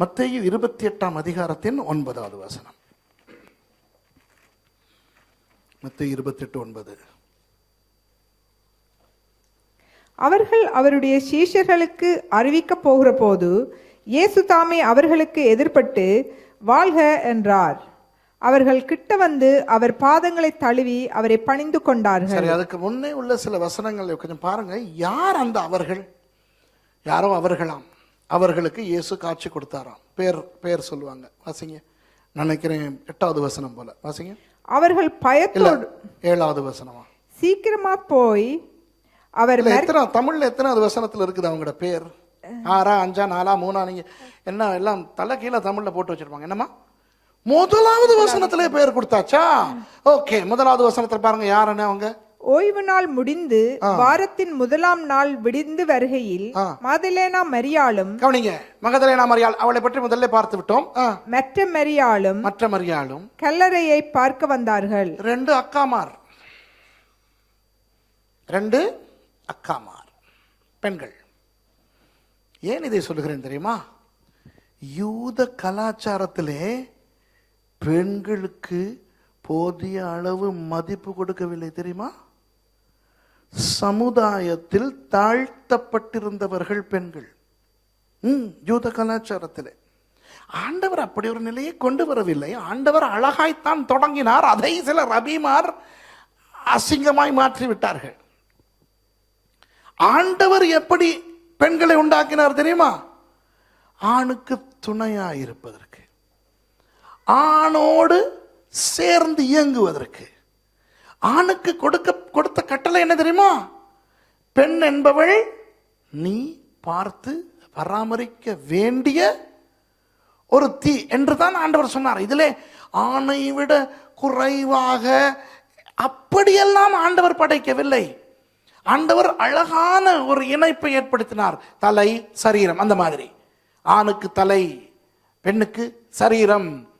மத்தேயு இருபத்தி எட்டாம் அதிகாரத்தின் ஒன்பதாவது வசனம். மத்தேயு இருபத்தெட்டு ஒன்பது. அவர்கள் அவருடைய சீஷர்களுக்கு அறிவிக்கப் போகிற போது இயேசு தாமே அவர்களுக்கு எதிர்ப்பட்டு வாழ்க என்றார். அவர்கள் கிட்ட வந்து அவர் பாதங்களை தழுவி அவரை பணிந்து கொண்டார்கள். சரி அதுக்கு முன்னே உள்ள சில வசனங்களை கொஞ்சம் பாருங்க. யார் அந்த அவர்கள்? யாரோ அவர்களாம். அவர்களுக்கு இயேசு காட்சி கொடுத்தாராம். பேர் பேர் சொல்லுவாங்க. வாசிங்க. நினைக்கிறேன் எட்டாவது வசனம் போல. வாசிங்க. அவர்கள் பயத்தோடு ஏழாவது வசனமா? சீக்கிரமா போய் அவர் எத்தனை தமிழ்ல எத்தனாவது வசனத்துல இருக்குது அவங்களோட பேர்? ஆறா அஞ்சா நாலா மூணா நீங்க என்ன எல்லாம் தலை கீழே தமிழ்ல போட்டு வச்சிருப்பாங்க. என்னம்மா? முதலாவது வசனத்திலே பேர் கொடுத்தாச்சா? ஓகே முதலாவது வசனத்துல பாருங்க யாருன்னு அவங்க? ஓய்வு நாள் முடிந்து வாரத்தின் முதலாம் நாள் விடிந்து வருகையில் மாதலேனா மரியாளும் கவனிங்க மகதலேனா மரியாள் அவளை பற்றி முதல்ல பார்த்து விட்டோம். மற்ற மரியாளும் மற்ற மரியாளும் கல்லறையை பார்க்க வந்தார்கள். ரெண்டு அக்காமார். ரெண்டு அக்காமார். பெண்கள். ஏன் இதை சொல்லுகிறேன் தெரியுமா? யூத கலாச்சாரத்திலே பெண்களுக்கு போதிய அளவு மதிப்பு கொடுக்கவில்லை தெரியுமா? சமுதாயத்தில் தாழ்த்தப்பட்டிருந்தவர்கள் பெண்கள். ம் யூத கலாச்சாரத்தில். ஆண்டவர் அப்படி ஒரு நிலையை கொண்டு வரவில்லை. ஆண்டவர் அழகாய்த்தான் தொடங்கினார். அதை சில ரபிமார் அசிங்கமாய் மாற்றி விட்டார்கள் ஆண்டவர் எப்படி பெண்களை உண்டாக்கினார் தெரியுமா? ஆணுக்கு துணையாயிருப்பதற்கு. ஆணோடு சேர்ந்து இயங்குவதற்கு. ஆணுக்கு கொடுக்க கொடுத்த கட்டளை என்ன தெரியுமா? பெண் என்பவள் நீ பார்த்து பராமரிக்க வேண்டிய ஒரு தீ என்று தான் ஆண்டவர் சொன்னார். இதிலே ஆணை விட குறைவாக அப்படியெல்லாம் ஆண்டவர் படைக்கவில்லை. ஆண்டவர் அழகான ஒரு இணைப்பை ஏற்படுத்தினார். தலை சரீரம் அந்த மாதிரி. ஆணுக்கு தலை பெண்ணுக்கு சரீரம்.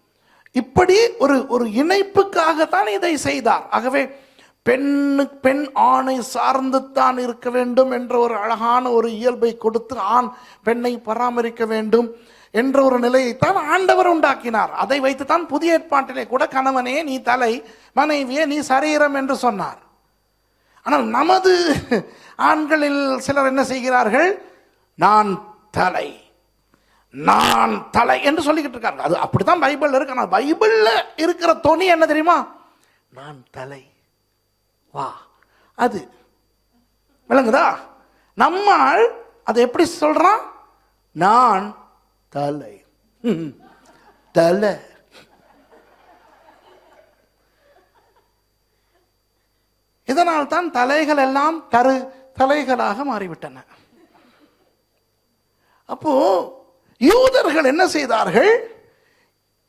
இப்படி ஒரு ஒரு இணைப்புக்காகத்தான் இதை செய்தார். ஆகவே பெண்ணு பெண் ஆணை சார்ந்துத்தான் இருக்க வேண்டும் என்ற ஒரு அழகான ஒரு இயல்பை கொடுத்து ஆண் பெண்ணை பராமரிக்க வேண்டும் என்ற ஒரு நிலையைத்தான் ஆண்டவர் உண்டாக்கினார். அதை வைத்துத்தான் புதிய ஏற்பாட்டிலே கூட கணவனே நீ தலை மனைவியே நீ சரீரம் என்று சொன்னார். ஆனால் நமது ஆண்களில் சிலர் என்ன செய்கிறார்கள்? நான் தலை நான் தலை என்று சொல்லிக்கிட்டு இருக்காங்க அது அப்படித்தான் பைபிள் இருக்கு. ஆனால் பைபிளில் இருக்கிற தொனி என்ன தெரியுமா? நான் தலை. வா. அது. விளங்குதா? நம்மால் அதை எப்படி சொல்றான்? நான் தலை. தலை. இதனால் தான் தலைகள் எல்லாம் தரு தலைகளாக மாறிவிட்டன. அப்போ யூதர்கள் என்ன செய்தார்கள்?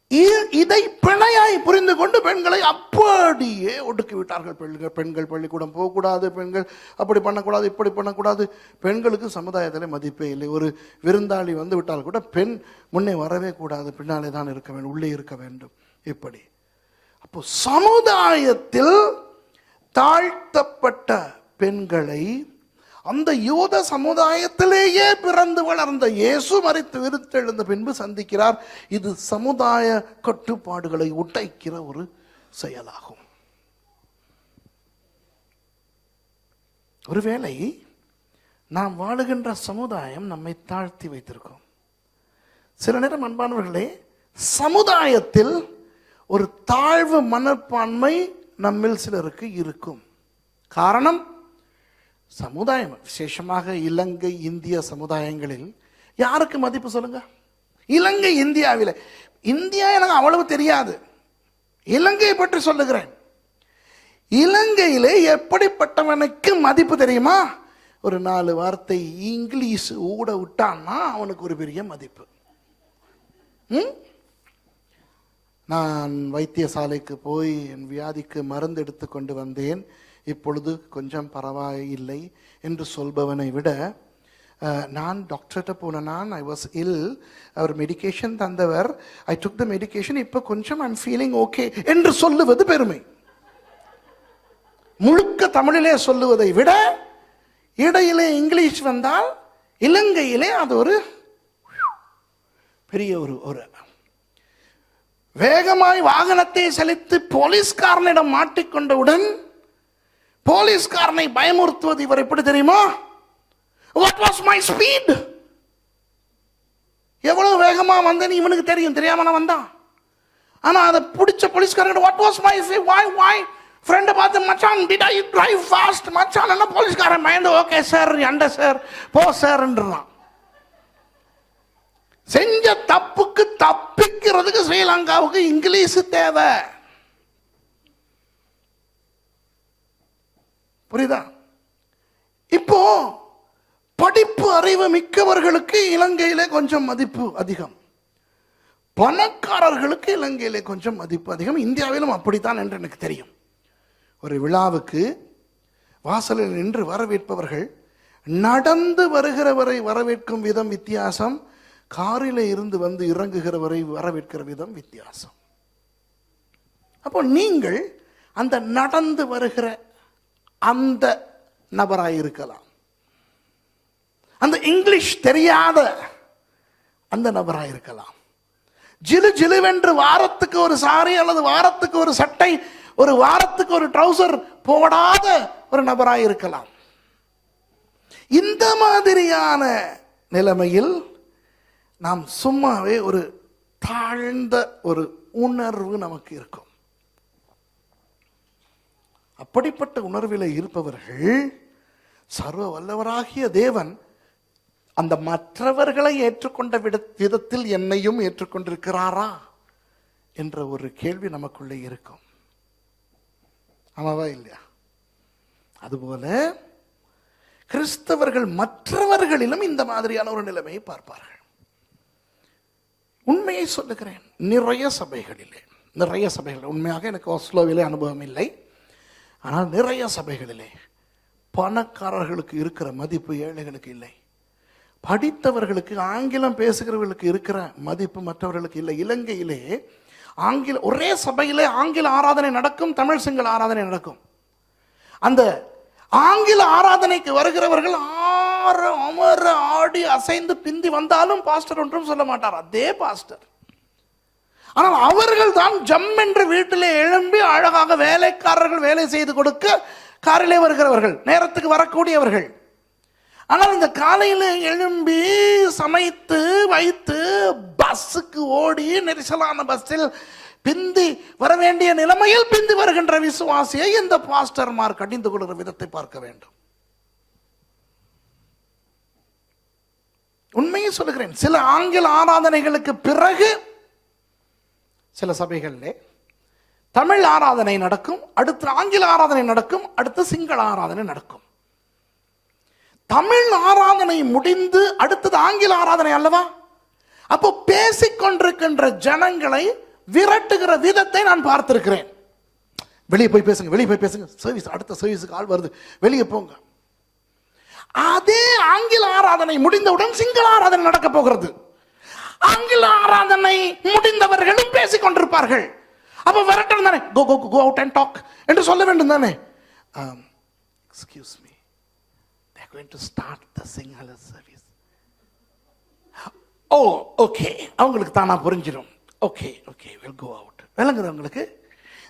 இதை பிணையாய் புரிந்து கொண்டு பெண்களை அப்படியே ஒடுக்கி விட்டார்கள் பெண்கள் பெண்கள் பள்ளிக்கூடம் போகக்கூடாது பெண்கள் அப்படி பண்ணக்கூடாது இப்படி பண்ணக்கூடாது. பெண்களுக்கு சமுதாயத்தில் மதிப்பே இல்லை. ஒரு விருந்தாளி வந்து விட்டால் கூட பெண் முன்னே வரவே கூடாது. பின்னாலே தான் இருக்க வேண்டும் உள்ளே இருக்க வேண்டும். இப்படி. அப்போ சமுதாயத்தில் தாழ்த்தப்பட்ட பெண்களை அந்த யூத சமுதாயத்திலேயே பிறந்து வளர்ந்த இயேசு மறித்து விருத்தெழுந்த பின்பு சந்திக்கிறார். இது சமுதாய கட்டுப்பாடுகளை உடைக்கிற ஒரு செயலாகும். ஒருவேளை நாம் வாழுகின்ற சமுதாயம் நம்மை தாழ்த்தி வைத்திருக்கோம். சில நேரம் அன்பானவர்களே சமுதாயத்தில் ஒரு தாழ்வு மனப்பான்மை நம்மில் சிலருக்கு இருக்கும். காரணம் சமுதாயம் விசேஷமாக இலங்கை இந்திய சமுதாயங்களில் யாருக்கு மதிப்பு சொல்லுங்க? இலங்கை இந்தியாவில். இந்தியா எனக்கு அவ்வளவு தெரியாது. இலங்கையை பற்றி சொல்லுகிறேன். இலங்கையிலே எப்படிப்பட்டவனுக்கு மதிப்பு தெரியுமா? ஒரு நாலு வார்த்தை இங்கிலீஷ் ஊட விட்டான்னா அவனுக்கு ஒரு பெரிய மதிப்பு. நான் வைத்தியசாலைக்கு போய் என் வியாதிக்கு மருந்து எடுத்து கொண்டு வந்தேன். இப்பொழுது கொஞ்சம் பரவாயில்லை என்று சொல்பவனை விட நான் டாக்டர்கிட்ட போன நான் I was will our medication தந்தவர். ஐ டுக் த மெடிகேஷன் இப்போ கொஞ்சம் ஐம் ஃபீலிங் ஓகே என்று சொல்லுவது பெருமை. முழுக்க தமிழிலே சொல்லுவதை விட இடையிலே இங்கிலீஷ் வந்தால் இலங்கையிலே அது ஒரு பெரிய ஒரு ஒரு வேகமாய் வாகனத்தை செலுத்தி போலீஸ்காரனிடம் மாட்டிக்கொண்டவுடன் போலீஸ்காரனை பயமுறுத்துவது இவர் எப்படி தெரியுமா? வாட் வாஸ் மை ஸ்பீட் எவ்வளவு வேகமாக வந்தேன்னு இவனுக்கு தெரியும் தெரியாம நான் வந்தான். ஆனால் அதை பிடிச்ச போலீஸ்காரன் வாட் வாஸ் மை வாய் வாய் ஃப்ரெண்டை பார்த்து மச்சான் டிட் ஐ டிரைவ் ஃபாஸ்ட் மச்சான் என்ன போலீஸ்காரன்? மைண்டு ஓகே சார் அண்ட சார் போ சார்ன்றான் செஞ்ச தப்புக்கு தப்பிக்கிறதுக்கு ஸ்ரீலங்காவுக்கு இங்கிலீஷு தேவை. புரியுதா? இப்போ படிப்பு அறிவு மிக்கவர்களுக்கு இலங்கையிலே கொஞ்சம் மதிப்பு அதிகம். பணக்காரர்களுக்கு இலங்கையிலே கொஞ்சம் மதிப்பு அதிகம். இந்தியாவிலும் அப்படித்தான் என்று எனக்கு தெரியும். ஒரு விழாவுக்கு வாசலில் நின்று வரவேற்பவர்கள் நடந்து வருகிறவரை வரவேற்கும் விதம் வித்தியாசம் காரில் இருந்து வந்து இறங்குகிறவரை வரவேற்கிற விதம் வித்தியாசம். அப்போ நீங்கள் அந்த நடந்து வருகிற அந்த நபராக இருக்கலாம் அந்த இங்கிலீஷ் தெரியாத அந்த நபராக இருக்கலாம் ஜிலு ஜிலுவென்று வாரத்துக்கு ஒரு சாரி அல்லது வாரத்துக்கு ஒரு சட்டை ஒரு வாரத்துக்கு ஒரு ட்ரௌசர் போடாத ஒரு நபராக இருக்கலாம் இந்த மாதிரியான நிலைமையில் நாம் சும்மாவே ஒரு தாழ்ந்த ஒரு உணர்வு நமக்கு இருக்கும். அப்படிப்பட்ட உணர்வில் இருப்பவர்கள் சர்வ வல்லவராகிய தேவன் அந்த மற்றவர்களை ஏற்றுக்கொண்ட விட விதத்தில் என்னையும் ஏற்றுக்கொண்டிருக்கிறாரா என்ற ஒரு கேள்வி நமக்குள்ளே இருக்கும். ஆமாவா இல்லையா? அதுபோல கிறிஸ்தவர்கள் மற்றவர்களிலும் இந்த மாதிரியான ஒரு நிலைமையை பார்ப்பார்கள். உண்மையை சொல்லுகிறேன். நிறைய சபைகளிலே நிறைய சபைகள் உண்மையாக எனக்கு ஓஸ்லோவிலே அனுபவம் இல்லை. ஆனால் நிறைய சபைகளிலே பணக்காரர்களுக்கு இருக்கிற மதிப்பு ஏழைகளுக்கு இல்லை. படித்தவர்களுக்கு ஆங்கிலம் பேசுகிறவர்களுக்கு இருக்கிற மதிப்பு மற்றவர்களுக்கு இல்லை. இலங்கையிலே ஆங்கில ஒரே சபையிலே ஆங்கில ஆராதனை நடக்கும் தமிழ் சிங்கள ஆராதனை நடக்கும். அந்த ஆங்கில ஆராதனைக்கு வருகிறவர்கள் ஆற அமர ஆடி அசைந்து பிந்தி வந்தாலும் பாஸ்டர் ஒன்றும் சொல்ல மாட்டார். அதே பாஸ்டர். ஆனால் அவர்கள் தான் ஜம் என்று வீட்டிலே எழும்பி அழகாக வேலைக்காரர்கள் வேலை செய்து கொடுக்க காரிலே வருகிறவர்கள் நேரத்துக்கு வரக்கூடியவர்கள். ஆனால் இந்த காலையில் எழும்பி சமைத்து வைத்து பஸ்ஸுக்கு ஓடி நெரிசலான பஸ்ஸில் பிந்தி வர வேண்டிய நிலைமையில் பிந்தி வருகின்ற விசுவாசியை இந்த பாஸ்டர்மார் கடிந்து கொள்கிற விதத்தை பார்க்க வேண்டும். உண்மையை சொல்லுகிறேன் சில ஆங்கில ஆராதனைகளுக்கு பிறகு சில சபைகளிலே. தமிழ் ஆராதனை நடக்கும் அடுத்து ஆங்கில ஆராதனை நடக்கும் அடுத்து சிங்கள ஆராதனை நடக்கும். தமிழ் ஆராதனை முடிந்து அடுத்தது ஆங்கில ஆராதனை அல்லவா? அப்போ பேசிக்கொண்டிருக்கின்ற ஜனங்களை விரட்டுகிற விதத்தை நான் பார்த்திருக்கிறேன். வெளியே போய் பேசுங்க வெளியே போய் பேசுங்க. சர்வீஸ் அடுத்த சர்வீஸுக்கு ஆள் வருது. வெளியே போங்க. அதே ஆங்கில ஆராதனை முடிந்தவுடன் சிங்கள ஆராதனை நடக்க போகிறது. ஆங்கில ஆராதனை முடிந்த பேசிக் கொண்டிருப்பார்கள் அப்ப விரட்டணும் தானே? Go go go out and dog என்று சொல்ல வேண்டும் தானே? Excuse me they're going to start the Sinhala service oh okay அவங்களுக்கு தானா புரிஞ்சிடும் okay okay will go out விளங்குது உங்களுக்கு?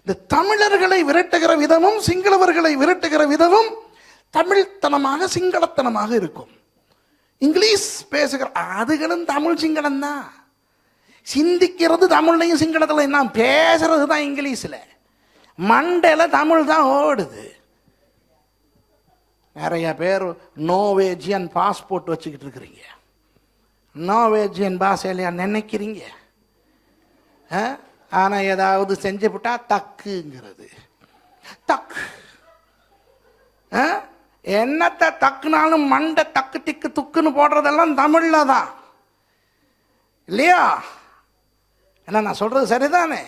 இந்த தமிழர்களை விரட்டுகிற விதமும் சிங்களவர்களை விரட்டுகிற விதமும் தமிழ்த்தனமாக சிங்களத்தனமாக இருக்கும். இங்கிலீஷ் பேசுகிற அதுகளும் தமிழ் சிங்களம் தான் சிந்திக்கிறது தமிழ்லையும் சிங்களத்தில் தான் பேசுறது தான் இங்கிலீஷில். மண்டையில் தமிழ் தான் ஓடுது. நிறைய பேர் நோவேஜியன் பாஸ்போர்ட் வச்சுக்கிட்டு இருக்கிறீங்க. நோவேஜியன் பாஷையிலையா நினைக்கிறீங்க? ஆனால் ஏதாவது செஞ்சு விட்டா தக்குங்கிறது. தக்கு ஆ? என்னத்தை தக்குனாலும் மண்டை தக்கு திக்கு துக்குன்னு போடுறதெல்லாம் தமிழில் தான். இல்லையா? என்ன நான் சொல்கிறது சரிதானே?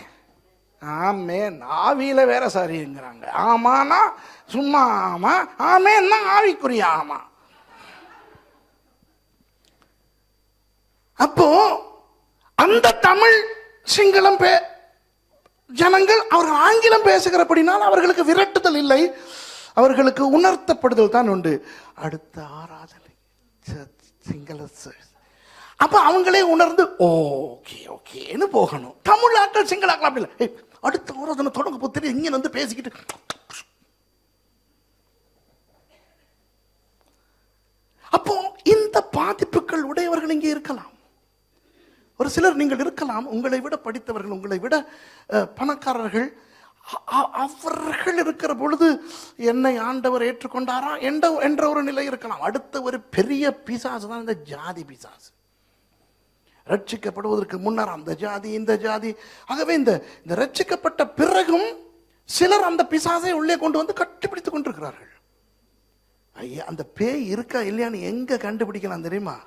ஆமே ஆவியில் வேற சரிங்கிறாங்க. ஆமானா சும்மா ஆமா. ஆமேன்னா ஆவிக்குரிய ஆமா. அப்போ அந்த தமிழ் சிங்களம் பே ஜனங்கள் அவர்கள் ஆங்கிலம் பேசுகிறபடினால் அவர்களுக்கு விரட்டுதல் இல்லை. அவர்களுக்கு உணர்த்தப்படுதல் தான் உண்டு. அடுத்த ஆராதனை. சிங்கள அப்போ அவங்களே உணர்ந்து ஓகே ஓகேன்னு போகணும். தமிழ் ஆக்கள் சிங்கள ஆக்கள் அப்படி இல்லை ஏய், அடுத்த ஆராதனை தொடங்க போ இங்கே வந்து பேசிக்கிட்டு அப்போ இந்த பாதிப்புகள் உடையவர்கள் இங்கே இருக்கலாம். ஒரு சிலர் நீங்கள் இருக்கலாம். உங்களை விட படித்தவர்கள் உங்களை விட பணக்காரர்கள். அ- அ- அவர்கள் இருக்கிற பொழுது என்னை ஆண்டவர் ஏற்றுக்கொண்டாரா? என்ற என்ற ஒரு நிலை இருக்கலாம். அடுத்த ஒரு பெரிய பிசாசு தான் இந்த ஜாதி பிசாசு. ரட்சிக்கப்படுவதற்கு முன்னர் அந்த ஜாதி இந்த ஜாதி. ஆகவே இந்த இந்த ரட்சிக்கப்பட்ட பிறகும் சிலர் அந்த பிசாசை உள்ளே கொண்டு வந்து கட்டுப்பிடித்து கொண்டிருக்கிறார்கள். ஐயா அந்த பேய் இருக்கா இல்லையான்னு எங்க கண்டுபிடிக்கலாம் தெரியுமா?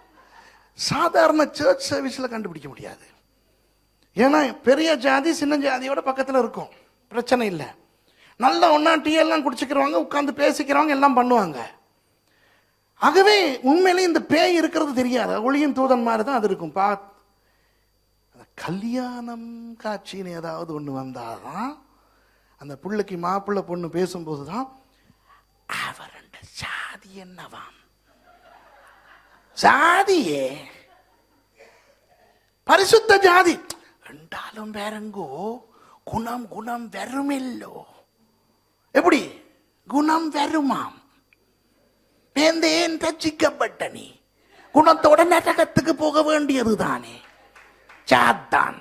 சாதாரண சர்ச் சர்வீஸில் கண்டுபிடிக்க முடியாது. ஏன்னா பெரிய ஜாதி சின்ன ஜாதியோட பக்கத்தில் இருக்கும். பிரச்சனை இல்லை. நல்ல ஒன்றா டீ எல்லாம் உட்காந்து பேசிக்கிறவங்க எல்லாம் பண்ணுவாங்க. ஆகவே உண்மையிலே இந்த பேய் இருக்கிறது தெரியாது. ஒளியின் தூதன் மாதிரி தான் அது இருக்கும். பா கல்யாணம் காட்சின்னு ஏதாவது ஒன்று வந்தாதான் அந்த பிள்ளைக்கு மாப்பிள்ளை பொண்ணு பேசும்போது தான் அவருண்ட சாதி என்னவாம் சாதியே. பரிசுத்த ஜாதி. ரெண்டாலும் வேறங்கோ. குணம் குணம் வெறுமில்லோ. எப்படி? குணம் வெறுமாம். வேந்தேன் தச்சிக்கப்பட்ட நீ. குணத்தோட நரகத்துக்கு போக வேண்டியது தானே சாத்தான்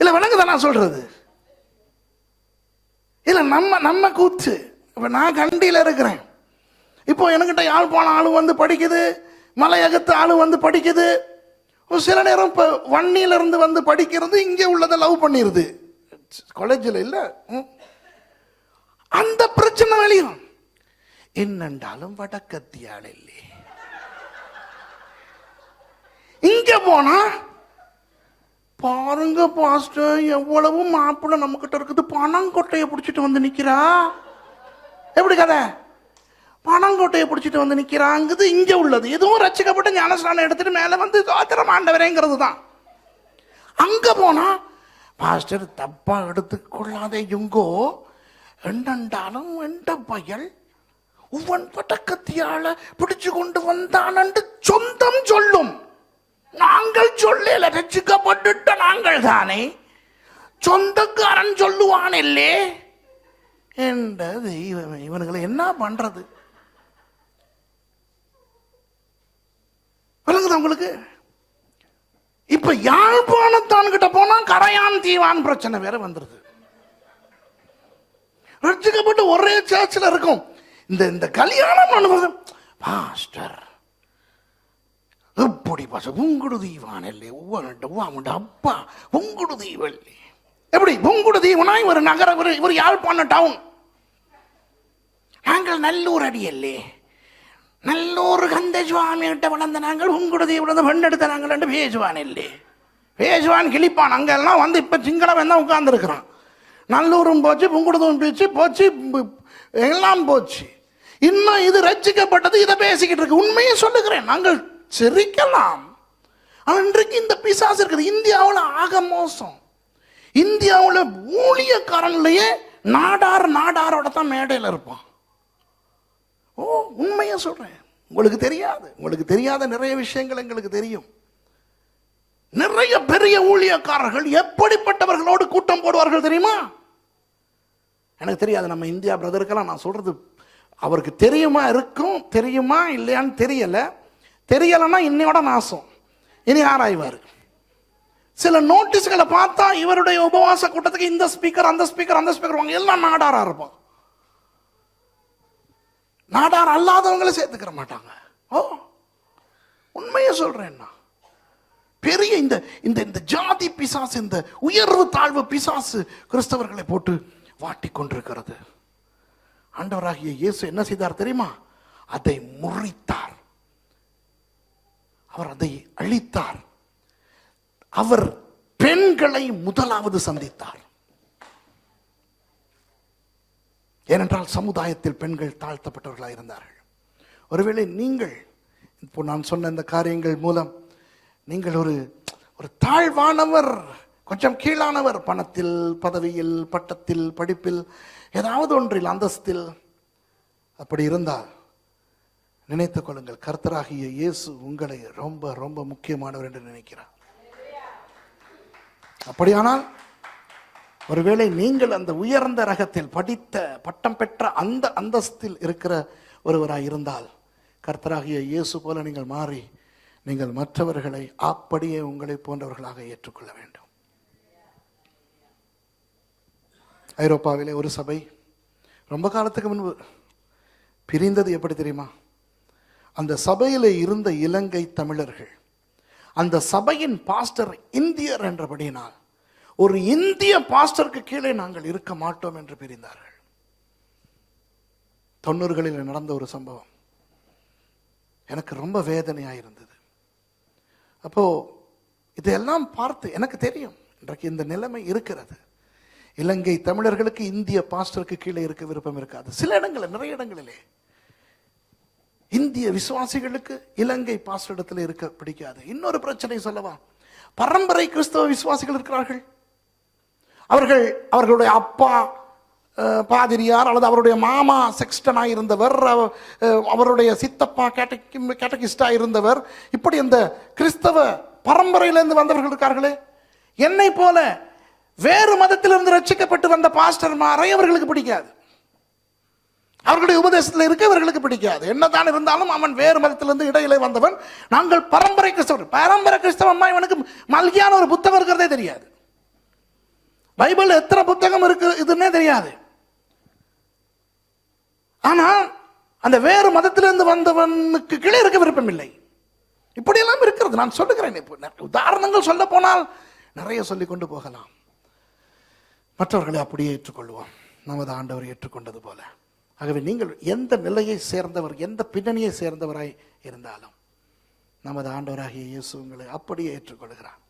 இல்லை வணங்குதான் நான் சொல்றது. இல்லை நம்ம நம்ம கூத்து. இப்போ நான் கண்டியில் இருக்கிறேன். இப்போ என்கிட்ட யாழ்ப்பாணம் ஆள் வந்து படிக்குது மலையகத்து ஆள் வந்து படிக்குது. சில நேரம் இப்போ வன்னியில இருந்து வந்து படிக்கிறது இங்கே உள்ளதை லவ் பண்ணிடுது காலேஜில் இல்லை அந்த பிரச்சனை வெளியும். என்னென்றாலும் வடக்கத்தியால் இல்லை இங்கே போனா பாருங்க பாஸ்டர் எவ்வளவு மாப்பிள்ளை நம்ம கிட்ட இருக்குது. பணங்கொட்டையை பிடிச்சிட்டு வந்து நிற்கிறா எப்படி கதை? பணங்கொட்டையை பிடிச்சிட்டு வந்து நிற்கிறாங்குது இங்கே உள்ளது. இதுவும் ரசிக்கப்பட்ட ஞானஸ்நானம் எடுத்துட்டு மேலே வந்து சோத்திரம் ஆண்டவரேங்கிறது தான் அங்கே போனால் பாஸ்டர் தப்பாக எடுத்துக்கொள்ளாதே எங்கோ என்னண்டாலும் எந்த பயல் உவன் கத்தியால் பிடிச்சு கொண்டு வந்தான் என்று சொந்தம் சொல்லும். நாங்கள் சொல்லல ரசிக்கப்பட்டுட்ட நாங்கள் தானே சொந்தக்காரன் சொல்லுவான் இல்லே என்ற தெய்வம் இவனுங்களை என்ன பண்றது? விளங்குது உங்களுக்கு? இப்ப யாழ்ப்பாணத்தான் கிட்ட போனா கரையான் தீவான் பிரச்சனை வேற வந்துருது. ரட்சிக்கப்பட்டு ஒரே சேர்ச்சில் இருக்கும். இந்த இந்த கல்யாணம் அனுபவம். பாஸ்டர் எப்படி பச உங்குடு தீவானல்லே உவனட்ட உவாமுண்ட அப்பா உங்குடு தீவல்லே. எப்படி? உங்குடு தீவனா ஒரு நகர ஒரு ஒரு யாழ்ப்பாண டவுன். நாங்கள் நல்லூர் அடியல்லே. நல்லூர் கந்த சுவாமி கிட்ட வளர்ந்த நாங்கள் உங்குடு தீவிரம் பெண்ணெடுத்த நாங்கள் ரெண்டு பேசுவான் இல்லே பேசுவான் கிழிப்பான். அங்கெல்லாம் வந்து இப்போ சிங்களவன் தான் உட்கார்ந்துருக்கிறான். நல்லூரும் போச்சு புங்குடுதும் போச்சு போச்சு எல்லாம் போச்சு. இன்னும் இது ரசிக்கப்பட்டது இதை பேசிக்கிட்டு இருக்கு. உண்மையை சொல்லுகிறேன். நாங்கள் சிரிக்கலாம். ஆனா இன்றைக்கு இந்த பிசாசு இருக்குது. இந்தியாவில் ஆக மோசம். இந்தியாவில் ஊழியக்காரன்லயே நாடார் நாடாரோட தான் மேடையில் இருப்பான். ஓ உண்மையாக சொல்றேன். உங்களுக்கு தெரியாது. உங்களுக்கு தெரியாத நிறைய விஷயங்கள் எங்களுக்கு தெரியும். நிறைய பெரிய ஊழியக்காரர்கள் எப்படிப்பட்டவர்களோடு கூட்டம் போடுவார்கள் தெரியுமா? எனக்கு தெரியாது. நம்ம இந்தியா பிரதருக்கெல்லாம் நான் சொல்கிறது அவருக்கு தெரியுமா இருக்கும் தெரியுமா இல்லையான்னு தெரியலை. தெரியலைன்னா இன்னையோட நாசம். இனி ஆராய்வார். சில நோட்டீஸ்களை பார்த்தா இவருடைய உபவாச கூட்டத்துக்கு இந்த ஸ்பீக்கர் அந்த ஸ்பீக்கர் அந்த ஸ்பீக்கர் வாங்க எல்லாம் நாடாரா இருப்பான் நாடார் அல்லாதவங்களை சேர்த்துக்கிற மாட்டாங்க. ஓ உண்மையை சொல்றேன்னா பெரிய இந்த இந்த இந்த ஜாதி பிசாசு இந்த உயர்வு தாழ்வு பிசாசு கிறிஸ்தவர்களை போட்டு வாட்டி கொண்டிருக்கிறது. ஆண்டவராகிய இயேசு என்ன செய்தார் தெரியுமா? அதை முறித்தார். அவர் அதை அழித்தார். அவர் பெண்களை முதலாவது சந்தித்தார். ஏனென்றால் சமுதாயத்தில் பெண்கள் தாழ்த்தப்பட்டவர்களாக இருந்தார்கள். ஒருவேளை நீங்கள் இப்போ நான் சொன்ன இந்த காரியங்கள் மூலம் நீங்கள் ஒரு ஒரு தாழ்வானவர் கொஞ்சம் கீழானவர் பணத்தில் பதவியில் பட்டத்தில் படிப்பில் ஏதாவது ஒன்றில் அந்தஸ்தில் அப்படி இருந்தால் நினைத்துக் கொள்ளுங்கள் கர்த்தராகிய இயேசு உங்களை ரொம்ப ரொம்ப முக்கியமானவர் என்று நினைக்கிறார். அப்படியானால் ஒருவேளை நீங்கள் அந்த உயர்ந்த ரகத்தில் படித்த பட்டம் பெற்ற அந்த அந்தஸ்தில் இருக்கிற ஒருவராக இருந்தால் கர்த்தராகிய இயேசு போல நீங்கள் மாறி நீங்கள் மற்றவர்களை அப்படியே உங்களை போன்றவர்களாக ஏற்றுக்கொள்ள வேண்டும். ஐரோப்பாவிலே ஒரு சபை ரொம்ப காலத்துக்கு முன்பு பிரிந்தது எப்படி தெரியுமா? அந்த சபையில் இருந்த இலங்கை தமிழர்கள் அந்த சபையின் பாஸ்டர் இந்தியர் என்றபடியினால் ஒரு இந்திய பாஸ்டருக்கு கீழே நாங்கள் இருக்க மாட்டோம் என்று பிரிந்தார்கள். தொண்ணூறுகளில் நடந்த ஒரு சம்பவம். எனக்கு ரொம்ப வேதனையாக இருந்தது. அப்போ இதையெல்லாம் பார்த்து எனக்கு தெரியும் இன்றைக்கு இந்த நிலைமை இருக்கிறது. இலங்கை தமிழர்களுக்கு இந்திய பாஸ்டருக்கு கீழே இருக்க விருப்பம் இருக்காது. சில இடங்களில் நிறைய இடங்களிலே. இந்திய விசுவாசிகளுக்கு இலங்கை பாஸ்டரிடத்தில் இருக்க பிடிக்காது. இன்னொரு பிரச்சனை சொல்லவா? பரம்பரை கிறிஸ்தவ விசுவாசிகள் இருக்கிறார்கள். அவர்கள் அவர்களுடைய அப்பா பாதிரியார் அல்லது அவருடைய மாமா செக்ஸ்டனாக இருந்தவர் அவருடைய சித்தப்பா கேட்டகி கேட்டகிஸ்டா இருந்தவர். இப்படி அந்த கிறிஸ்தவ பரம்பரையிலிருந்து வந்தவர்கள் இருக்கார்களே. என்னை போல வேறு மதத்திலிருந்து ரட்சிக்கப்பட்டு வந்த பாஸ்டர்மாரை அவர்களுக்கு பிடிக்காது. அவர்களுடைய உபதேசத்தில் இருக்க இவர்களுக்கு பிடிக்காது. என்னதான் இருந்தாலும் அவன் வேறு மதத்திலிருந்து இடையிலே வந்தவன். நாங்கள் பரம்பரை கிறிஸ்தவர். பரம்பரை கிறிஸ்தவம்மா இவனுக்கு மல்கியான ஒரு புத்தகம் இருக்கிறதே தெரியாது. பைபிள் எத்தனை புத்தகம் இருக்கு இதுன்னே தெரியாது. ஆனா அந்த வேறு மதத்திலிருந்து வந்தவனுக்கு கீழே இருக்க விருப்பம் இல்லை இப்படியெல்லாம் இருக்கிறது. நான் சொல்லுகிறேன் இப்போ. உதாரணங்கள் சொல்ல போனால் நிறைய சொல்லி கொண்டு போகலாம். மற்றவர்களை அப்படியே ஏற்றுக்கொள்வோம். நமது ஆண்டவர் ஏற்றுக்கொண்டது போல. ஆகவே நீங்கள் எந்த நிலையை சேர்ந்தவர் எந்த பின்னணியை சேர்ந்தவராய் இருந்தாலும் நமது ஆண்டவராகிய இயேசு உங்களை அப்படியே ஏற்றுக்கொள்கிறார்.